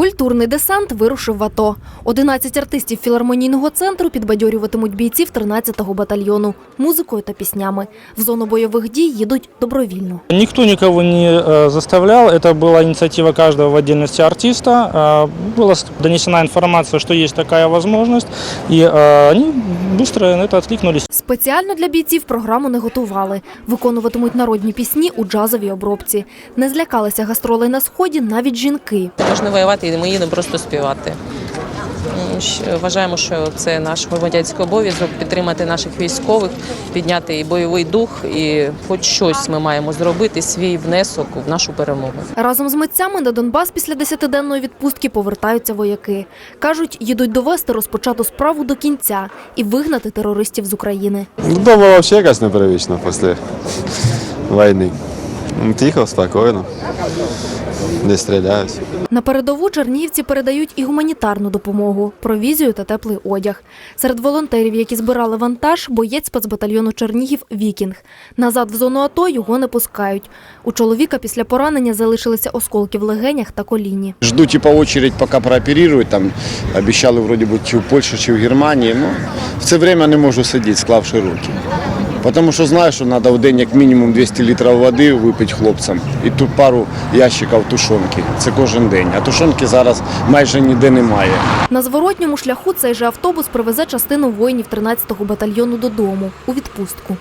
Культурний десант вирушив в АТО. 11 артистів філармонійного центру підбадьорюватимуть бійців 13-го батальйону музикою та піснями. В зону бойових дій їдуть добровільно. Никто никого не э, заставлял, это была инициатива каждого в отдельности артиста. Э, Была с- донесена информация, что есть такая возможность, и э, они быстро на это откликнулись. Спеціально для бійців програму не готували. Виконуватимуть народні пісні у джазовій обробці. Не злякалися гастролей на сході навіть жінки. Ми ж не воювати, і ми їдемо просто співати. Вважаємо, що це наш громадянський обов'язок підтримати наших військових, підняти і бойовий дух, і хоч щось ми маємо зробити, свій внесок в нашу перемогу. Разом з митцями на Донбас після десятиденної відпустки повертаються вояки. Кажуть, їдуть довести розпочату справу до кінця і вигнати терористів з України. Ну, Дома вообще якось непривично після війни. Тихо, спокійно. Не стріляють. На передову чернігівці передають і гуманітарну допомогу, провізію та теплий одяг. Серед волонтерів, які збирали вантаж, боєць спецбатальйону Чернігів Вікінг. Назад в зону АТО його не пускають. У чоловіка після поранення залишилися осколки в легенях та коліні. Жду типа очередь, поки прооперирують. Там обіцяли вроді би чи в Польщі, чи в Германії. Ну, в це время не можу сидіти, склавши руки. Тому що знаю, що треба в день як мінімум 200 літрів води випити хлопцям і тут пару ящиків тушонки. Це кожен день. А тушонки зараз майже ніде немає. На зворотньому шляху цей же автобус привезе частину воїнів 13-го батальйону додому у відпустку.